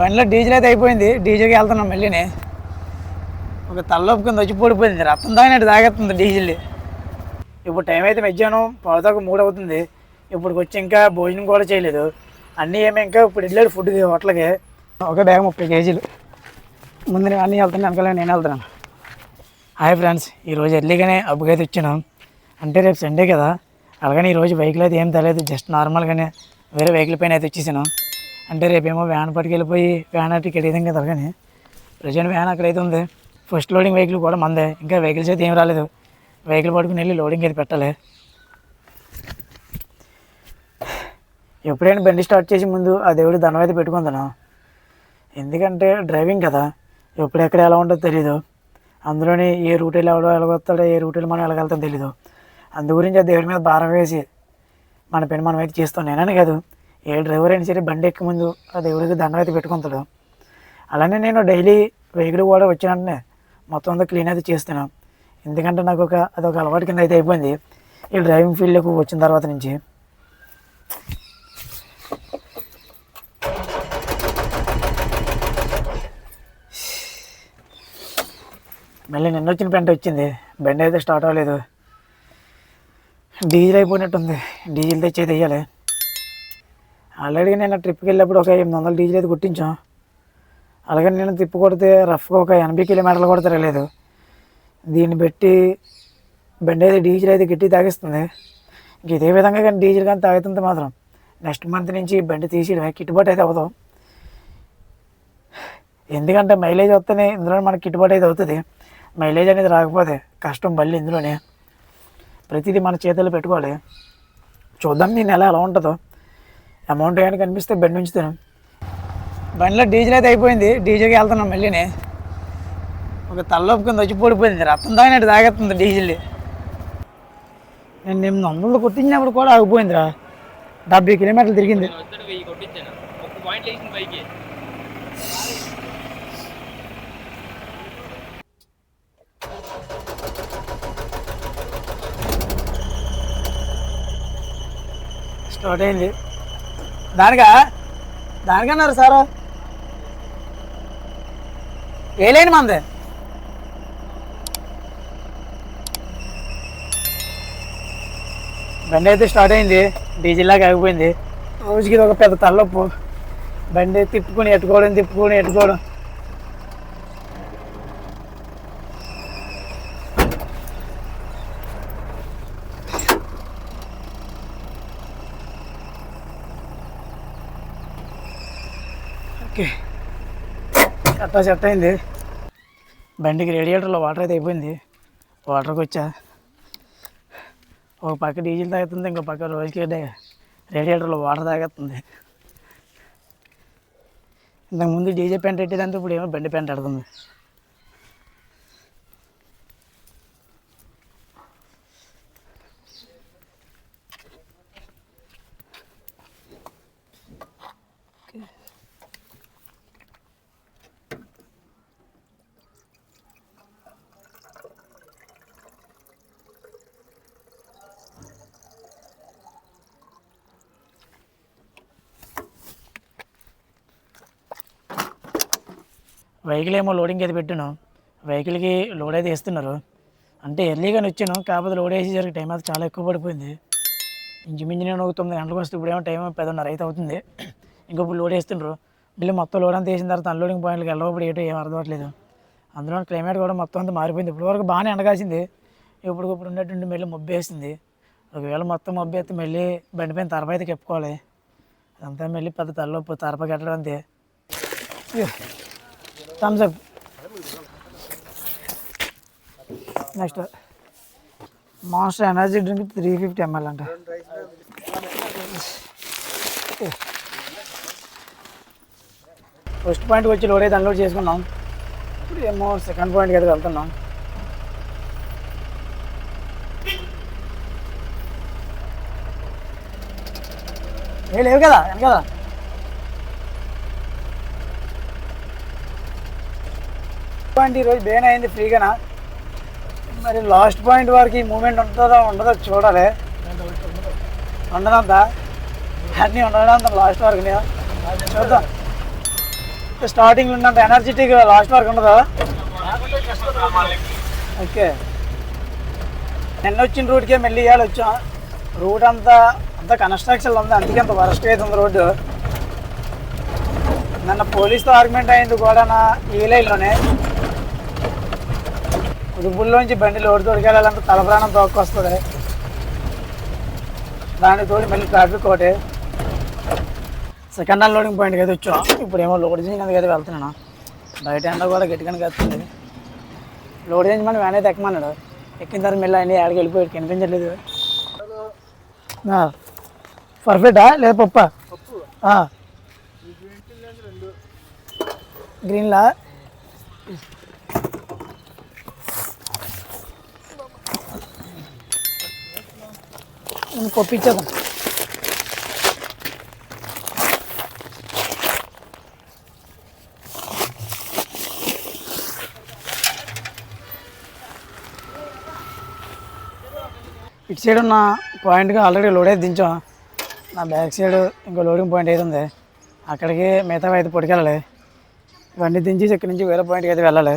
బండిలో డీజిల్ అయితే అయిపోయింది. డీజిల్కి వెళ్తున్నాం మళ్ళీని. ఒక తలలోపు కింద వచ్చి పడిపోయింది. రక్తం తాగినట్టు తాగేస్తుంది డీజిల్. ఇప్పుడు టైం అయితే మధ్యాహ్నం పదకొక మూడు అవుతుంది. ఇప్పుడు వచ్చి ఇంకా భోజనం కూడా చేయలేదు. అన్నీ ఏమి ఇంకా ఇప్పుడు వెళ్ళాడు ఫుడ్ హోటల్కి. ఒక బ్యాగ్ ముప్పై కేజీలు. ముందు నేను అన్నీ వెళ్తాను వెనకాల నేను వెళ్తున్నాను. హాయ్ ఫ్రెండ్స్ ఈరోజు ఎర్లీగానే అబ్బుకైతే వచ్చాను. అంటే రేపు సండే కదా. అలాగని ఈరోజు వెహికల్ అయితే ఏం తెలియదు జస్ట్ నార్మల్గానే వేరే వెహికల్ పైన అయితే వచ్చేసాను. అంటే రేపేమో వ్యాన్ పట్టుకెళ్ళిపోయి వ్యాన్ అటు ఇక్కడ ఏదైనా కదా కానీ ప్రజెంట్ వ్యాన్ అక్కడైతే ఉంది. ఫస్ట్ లోడింగ్ వెహికల్ కూడా మందే. ఇంకా వెహికల్స్ అయితే ఏం రాలేదు. వెహికల్ పట్టుకుని వెళ్ళి లోడింగ్ అయితే పెట్టాలి. ఎప్పుడైనా బండి స్టార్ట్ చేసే ముందు ఆ దేవుడి దండం అయితే పెట్టుకుందాను? ఎందుకంటే డ్రైవింగ్ కదా. ఎప్పుడెక్కడ ఎలా ఉంటుందో తెలీదు. అందులోని ఏ రూట్ వెళ్ళి ఎవడో ఎలాగొస్తాడో ఏ రూట్ వెళ్ళి మనం ఎలాగెళ్తాం తెలీదు. అందు గురించి ఆ దేవుడి మీద భారం వేసి మన పని మనం అయితే చేస్తాం. నేనని కాదు. ఏ డ్రైవర్ అయినా సరే బండి ఎక్కే ముందు ఆ దేవుడికి దండం అయితే పెట్టుకుంటాడు. అలానే నేను డైలీ వెహికల్ కూడా వచ్చినంటే మొత్తం అంతా క్లీన్ అయితే చేస్తాను ఎందుకంటే నాకు ఒక అదొక అలవాటు కింద అయితే అయిపోయింది. ఈ డ్రైవింగ్ ఫీల్డ్లోకి వచ్చిన తర్వాత నుంచి. మళ్ళీ నిన్న వచ్చిన పెంట వచ్చింది. బండి అయితే స్టార్ట్ అవ్వలేదు. డీజిల్ అయిపోయినట్టుంది. డీజిల్ తెచ్చి అయితే వేయాలి ఆల్రెడీ నేను ట్రిప్కి వెళ్ళినప్పుడు ఒక ఎనిమిది వందల డీజిల్ అయితే కొట్టించాం. అలాగే నేను తిప్పు కొడితే రఫ్గా ఒక ఎనభై కిలోమీటర్లు కూడా తిరగలేదు. దీన్ని పెట్టి బండి అయితే డీజిల్ అయితే గట్టి తాగిస్తుంది. ఇంక ఇదే విధంగా కానీ డీజిల్ కానీ తాగుతుంది మాత్రం నెక్స్ట్ మంత్ నుంచి బండి తీసి కిట్టుబాటు అయితే అవ్వదు. ఎందుకంటే మైలేజ్ వస్తేనే ఇందులో మనకి కిట్టుబాటు అయితే అవుతుంది. మైలేజ్ అనేది రాకపోతే కష్టం మళ్ళీ ఇందులోనే. ప్రతిదీ మన చేతుల్లో పెట్టుకోవాలి. చూద్దాం నేను ఎలా ఎలా ఉంటుందో. అమౌంట్ కానీ కనిపిస్తే బండి ఉంచుతాను బండిలో డీజిల్ అయితే అయిపోయింది. డీజిల్కి వెళ్తున్నాం మళ్ళీని. ఒక తలలోపు కింద వచ్చి పడిపోయింది. రక్తం తాగినట్టు తాగేస్తుంది డీజిల్. నేను ఎనిమిది వందలు కొట్టించినప్పుడు కూడా ఆగిపోయిందిరా. డెబ్బై కిలోమీటర్లు తిరిగింది. స్టార్ట్ అయింది. దానికా? దానికన్నారు సారు. ఏ లైన్ మంది? బండి అయితే స్టార్ట్ అయింది. డీజిల్ లాగా ఆగిపోయింది. రోజుకి ఇది ఒక పెద్ద తలనొప్పు. బండి తిప్పుకొని ఎట్టుకోవడం తిప్పుకొని ఎట్టుకోవడం. ఓకే. కట్టా సెట్ అయింది. బండికి రేడియేటర్లో వాటర్ అయితే అయిపోయింది. వాటర్కి వచ్చా ఒక పక్క డీజిల్ తాగుతుంది ఇంకో పక్క రోజుకి రేడియేటర్లో వాటర్ తాగేస్తుంది. ఇంతకుముందు డీజే పెంట్ పెట్టేదంతా ఇప్పుడు ఏమో బండి పెంట్ ఆడుతుంది. వెహికల్ ఏమో లోడింగ్ అయితే పెట్టాను. వెహికల్కి లోడ్ అయితే వేస్తున్నారు. అంటే ఎర్లీగానే వచ్చాను కాకపోతే లోడ్ వేసేసరికి టైం అయితే చాలా ఎక్కువ పడిపోయింది. ఇంచుమించు నేను ఒక తొమ్మిది గంటలకు వస్తే ఇప్పుడేమో టైం పదిన్నర అయితే అవుతుంది. ఇంకొప్పుడు లోడ్ వేస్తుండ్రు. మళ్ళీ మొత్తం లోడ్ అంతా వేసిన తర్వాత అన్లోడింగ్ పాయింట్కి వెళ్ళబడి ఏటో ఏం అర్థం అవ్వట్లేదు. అందులో క్లైమేట్ కూడా మొత్తం అంతా మారిపోయింది. ఇప్పుడు వరకు బాగానే ఎండగాసింది ఇప్పుడు ఇప్పుడు ఉన్నట్టుండి మళ్ళీ మబ్బు వేసింది. ఒకవేళ మొత్తం మబ్బేస్తే మళ్ళీ బండిపోయిన తరప అయితే చెప్పుకోవాలి అదంతా మళ్ళీ పెద్ద తలలోపు తరప కట్టడం అంతే. Thums up next master energy drink three fifty ml అంట. ఫస్ట్ పాయింట్కి వచ్చి లోడ్ అయితే అన్లోడ్ చేసుకున్నాం. ఇప్పుడు ఏమో సెకండ్ పాయింట్కి అయితే వెళ్తున్నాం. ఏ లేవు కదా కదా పాయింట్ ఈరోజు బేన్ అయింది ఫ్రీగానా? మరి లాస్ట్ పాయింట్ వరకు ఈ మూమెంట్ ఉంటుందో ఉండదో చూడాలి. ఉండదంతా. అన్నీ ఉండడంత లాస్ట్ వరకు చూద్దాం. స్టార్టింగ్ ఉన్నంత ఎనర్జెటిక్ లాస్ట్ వరకు ఉండదా? ఓకే. నిన్న వచ్చిన రూట్కే మళ్ళీ ఇవాళ వచ్చాం. రూట్ అంతా అంతా కన్స్ట్రక్షన్ ఉంది. అందుకే అంత వరస్ట్ అవుతుంది రోడ్డు. నన్ను పోలీస్తో ఆర్గ్యుమెంట్ అయింది కూడా నా ఈ లైన్లోనే కుదుపుల్లోంచి బండి లోడ్ తోడుకెళ్ళాలంటే తలప్రాణం తోక్కొస్తుంది. దానికి తోడు మళ్ళీ ట్రాఫిక్ ఒకటి. సెకండ్ హ్యాండ్ లోడింగ్ పాయింట్కి అయితే వచ్చాం. ఇప్పుడు ఏమో లోడ్ చేసినందుకు అయితే వెళ్తున్నాను? బయట ఎండ కూడా గట్టిగానే కత్తుంది లోడ్ చేసి మనం వ్యాన్ అయితే ఎక్కమన్నాడు? ఎక్కిన తర్వాత మళ్ళీ అన్నీ ఆడికి వెళ్ళిపోయాడు. కనిపించట్లేదు. పర్ఫెక్టా? లేదా పప్పా? గ్రీన్లా? ഒന്ന് ఇచ్చేద్దాం ఇటు సైడ్ ఉన్న పాయింట్కి ఆల్రెడీ లోడ్ అయితే దించాం. నా బ్యాక్ సైడ్ ఇంకో లోడింగ్ పాయింట్ అయితే ఉంది. అక్కడికి మిగతా అయితే పొడికెళ్ళాలి ఇవన్నీ దించి ఇక్కడి నుంచి వేరే పాయింట్కి అయితే వెళ్ళాలి.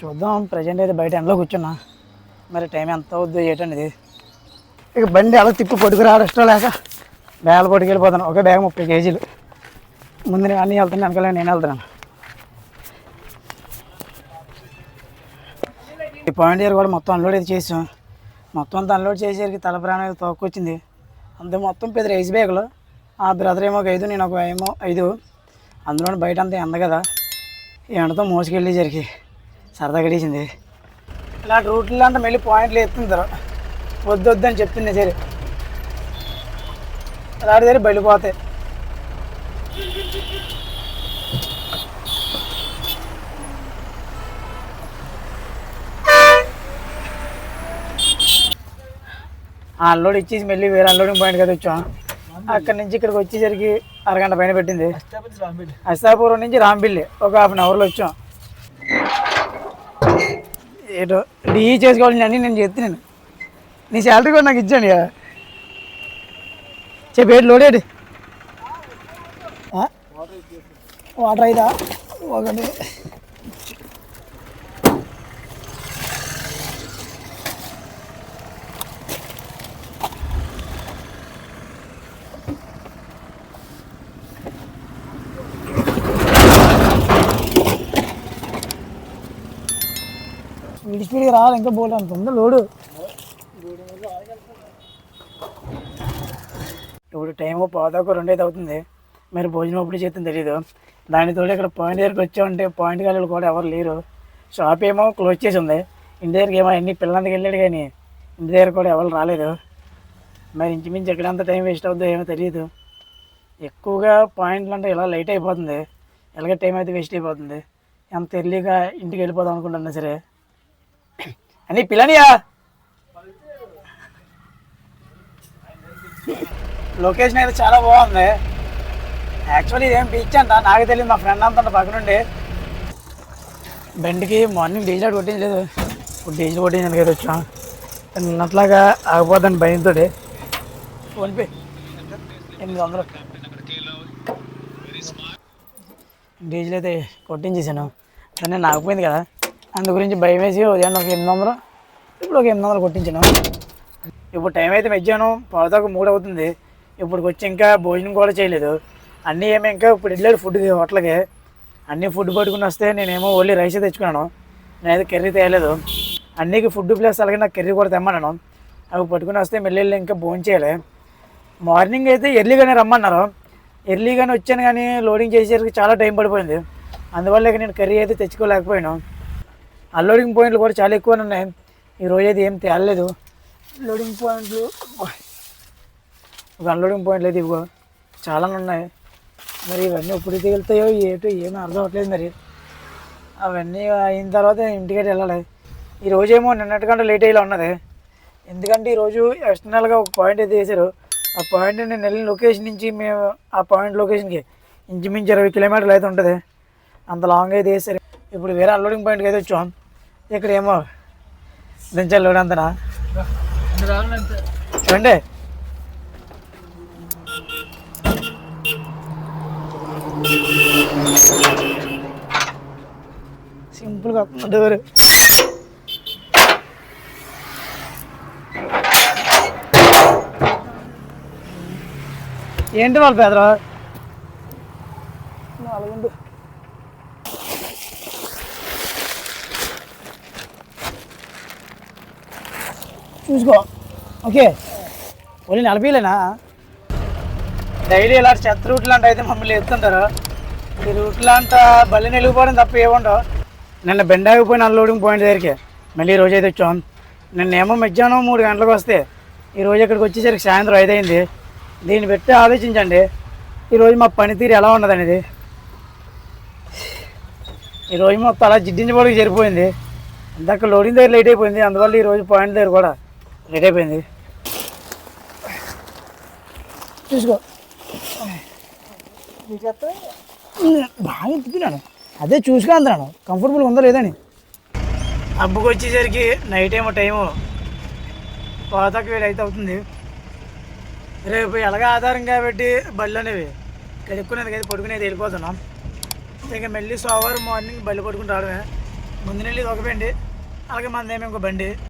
చూద్దాం ప్రజెంట్ అయితే బయట ఎండలో కూర్చున్నా. మరి టైం ఎంత అవుద్దో ఏంటనేది ఇక బండి అలా తిప్పి పట్టుకురా ఇష్టం లేక బ్యాగ్ పట్టుకెళ్ళిపోతాను ఒక బ్యాగ్ ముప్పై కేజీలు. ముందు నేను అన్నీ వెళ్తాను వెనకాల నేను వెళ్తున్నాను. ఈ పాయింట్ దగ్గర కూడా మొత్తం అన్లోడ్ అయితే చేసాం. మొత్తం అంతా అన్లోడ్ చేసేసరికి తల ప్రాణం అయితే తోక్కొచ్చింది. అంతే మొత్తం పెద్ద రైస్ బ్యాగులు ఆ బ్రదర్ ఏమో ఒక ఐదు నేను ఒక ఏమో ఐదు. అందులో బయట అంతా ఎండ కదా. ఎండతో మోసుకెళ్ళేసరికి సరదా గడిచింది. ఇలాంటి రూట్లో అంటే మళ్ళీ పాయింట్లు ఎత్తుంటారు తర్వాత వద్దు అని సరే. రాడు సరే బయలుపోతాయి అన్లోడ్ ఇచ్చేసి మళ్ళీ వేరే అన్లోడింగ్ పాయింట్ కదా వచ్చాం. అక్కడి నుంచి ఇక్కడికి వచ్చేసరికి అరగంట పైన పెట్టింది. అస్తాపురం నుంచి రాంబిల్లి ఒక హాఫ్ అన్ అవర్లో వచ్చాం. ఏటో డీ చేసుకోవాలని అని నేను చెప్తున్నాను. నీ శాలరీ కూడా నాకు ఇచ్చాను కదా. చెప్పి ఏంటి వాటర్ అయిదా ఒకటి. స్పీడ్ స్పీడ్గా రావాలి ఇంకా బోల్డ్ అంత లోడు. ఇప్పుడు టైం పావుదాకా రెండైతే అవుతుంది. మరి భోజనం ఎప్పుడు చేస్తుంది తెలియదు దానితో ఇక్కడ పాయింట్ దగ్గరికి వచ్చామంటే పాయింట్ గాలి కూడా ఎవరు లేరు. షాప్ ఏమో క్లోజ్ చేసి ఉంది. ఇంటి దగ్గరికి ఏమో అన్ని పిల్లలందరికి వెళ్ళాడు కానీ ఇంటి దగ్గర కూడా ఎవరు రాలేదు. మరి ఇంచుమించు ఎక్కడంత టైం వేస్ట్ అవుతుందో ఏమో తెలియదు ఎక్కువగా పాయింట్లు అంటే ఇలా లైట్ అయిపోతుంది. ఎలాగ టైం అయితే వేస్ట్ అయిపోతుంది. ఎంత ఎర్లీగా ఇంటికి వెళ్ళిపోదాం అనుకుంటున్నా సరే. అని పిల్లనియా? లొకేషన్ అయితే చాలా బాగుంది. యాక్చువల్లీ ఇదేం బీచ్ అంట. నాకు తెలియదు మా ఫ్రెండ్ అంత పక్కనుండి బెండ్కి మార్నింగ్ డీజిల్ కొట్టించలేదు ఇప్పుడు డీజిల్ కొట్టించాను కదా వచ్చాం? నిన్నట్లాగా ఆగిపోతాను భయంతో ఫోన్పే ఎనిమిది వందలు. డీజిల్ అయితే కొట్టించేసాను కానీ నాకు ఆగిపోయింది కదా. అందు గురించి భయం వేసి ఉదయం ఒక ఎనిమిది వందలు. ఇప్పుడు ఒక ఎనిమిది వందలు కొట్టించాను. ఇప్పుడు టైం అయితే మధ్యాహ్నం. పావుతాకు మూడు అవుతుంది. ఇప్పుడు వచ్చి ఇంకా భోజనం కూడా చేయలేదు. అన్నీ ఏమో ఇంకా ఇప్పుడు వెళ్ళాడు ఫుడ్ హోటల్కి. అన్నీ ఫుడ్ పట్టుకుని వస్తే నేనేమో ఓన్లీ రైస్ తెచ్చుకున్నాను. నేనైతే కర్రీ తేయలేదు అన్నీకి ఫుడ్ ప్లస్ అలాగే నాకు కర్రీ కూడా తెమ్మన్నాను. అవి పట్టుకుని వస్తే మెల్లెళ్ళి ఇంకా భోజనం చేయలే. మార్నింగ్ అయితే ఎర్లీగానే రమ్మన్నారు. ఎర్లీగానే వచ్చాను కానీ లోడింగ్ చేసేసరికి చాలా టైం పడిపోయింది. అందువల్ల ఇక నేను కర్రీ అయితే తెచ్చుకోలేకపోయాను. అన్లోడింగ్ పాయింట్లు కూడా చాలా ఎక్కువనే ఉన్నాయి. ఈ రోజు అయితే ఏం తేలలేదు. లోడింగ్ పాయింట్లు అన్లోడింగ్ పాయింట్లు అయితే ఇవ్వ. చాలా ఉన్నాయి. మరి ఇవన్నీ ఎప్పుడు దిగులుతాయో ఏటో ఏమీ అర్థం అవ్వట్లేదు మరి. అవన్నీ అయిన తర్వాత ఇంటికి వెళ్ళాలి. ఈ రోజేమో నిన్నటికంటే లేట్ అయ్యేలా ఉన్నది. ఎందుకంటే ఈరోజు ఎక్స్టర్నల్గా ఒక పాయింట్ అయితే వేశారు. ఆ పాయింట్ నేను వెళ్ళిన లొకేషన్ నుంచి మేము ఆ పాయింట్ లొకేషన్కి ఇంచుమించు ఇరవై కిలోమీటర్లు అయితే ఉంటుంది. అంత లాంగ్ అయితే వేసారు ఇప్పుడు వేరే అన్లోడింగ్ పాయింట్కి అయితే వచ్చాం. ఇక్కడ ఏమో దించాలి లోడ్ అంతనా చూడండి. సింపుల్గా డోర్ ఏంటి వాళ్ళ పేదరా? నాలుగుండు. చూసుకో. ఓకే. ఓన్లీ నలభైలేనా? డైలీ ఇలాంటి చెత్త రూట్లు అంటే అయితే మమ్మల్ని ఎత్తుంటారు? ఈ రూట్లో అంతా బల్లి నిలిగిపోవడం తప్ప ఏముండవు నిన్న బెండాగిపోయిన అన్లోడింగ్ పాయింట్ దగ్గరికి. మళ్ళీ ఈ రోజు అయితే వచ్చాం. నిన్న ఏమో మధ్యాహ్నం మూడు గంటలకు వస్తే ఈరోజు ఇక్కడికి వచ్చేసరికి సాయంత్రం ఐదు అయింది. దీన్ని పెట్టి ఆలోచించండి. ఈరోజు మా పనితీరు ఎలా ఉన్నది అనేది. ఈరోజు మొత్తం అలా జిడ్డించబడికి సరిపోయింది. ఇందాక లోడింగ్ దగ్గర లేట్ అయిపోయింది. అందువల్ల ఈరోజు పాయింట్ దగ్గర కూడా లేట్ అయిపోయింది. చూసుకో. బాగా ఎత్తుకున్నాను అదే చూసుకుని అందాను కంఫర్టబుల్గా ఉందా లేదని అబ్బుకి వచ్చేసరికి నైట్ ఏమో టైము పాతకు వేడి అయితే అవుతుంది. రేపు ఎలాగ ఆధారం కాబట్టి బళ్ళు అనేవి కడుక్కునేది కదా పడుకునేది వెళ్ళిపోతున్నాం. ఇక మళ్ళీ సోమవారం మార్నింగ్ బళ్ళు పడుకుని రావడమే. ముందు నెల్లి ఒక బండి అలాగే మనదేమో ఇంకో బండి.